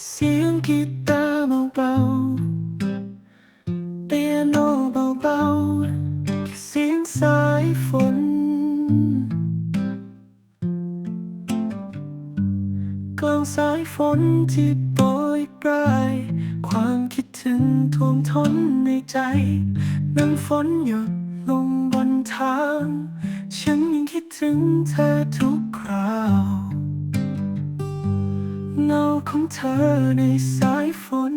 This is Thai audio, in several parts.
เสียงกีตาร์เบาๆเปียโนเบาๆเสียงสายฝน กลางสายฝนที่โปรยปลาย ความคิดถึงท่วมท้นในใจน้ำฝนหยดลงบนทาง ฉันยังคิดถึงเธอทุก ของเธอในสายฝน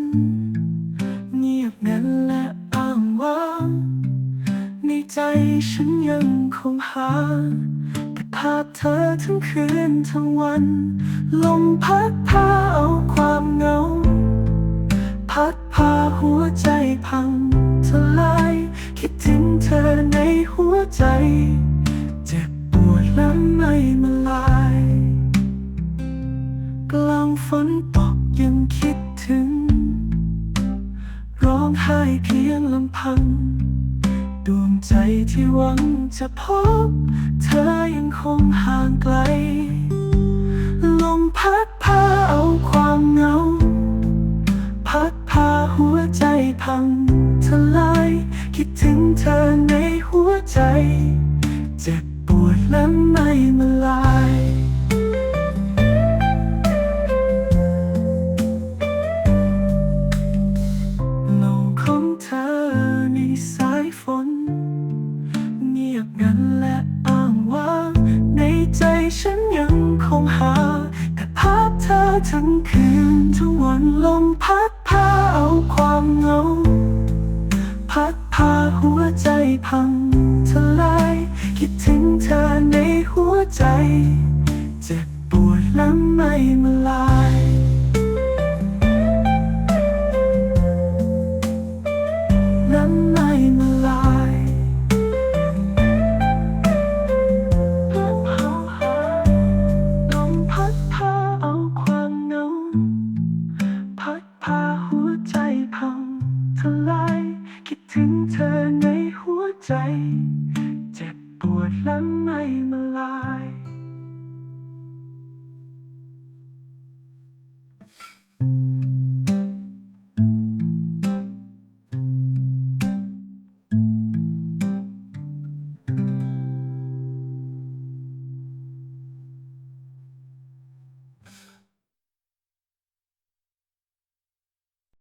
เงียบงันและอ้างว้างในใจฉันยังคงหาแต่ภาพเธอทั้งคืนทั้งวัน ลมพัดพาเอาความเหงา พัดพาหัวใจพังทลายคิดถึงเธอในหัวใจ เจ็บปวดและไม่มาลาย ฝนตกยังคิดถึง ร้องไห้เพียงลำพัง ดวงใจที่หวังจะพบ เธอยังคงห่างไกล ลมพัดพาเอาความเหงา พัดพาหัวใจพังทลาย คิดถึงเธอในหัวใจ เจ็บปวดและไม่มา ฉันยังคงหา แต่ภาพเธอทั้งคืนทั้งวันลมพัดพาเอาความเหงา พัดพาหัวใจพังทลายคิดถึงเธอในหัวใจ เจ็บปวดและไม่เมื่อ พาหัวใจพังทลายคิดถึงเธอในหัวใจ เจ็บปวดและไม่มาลาย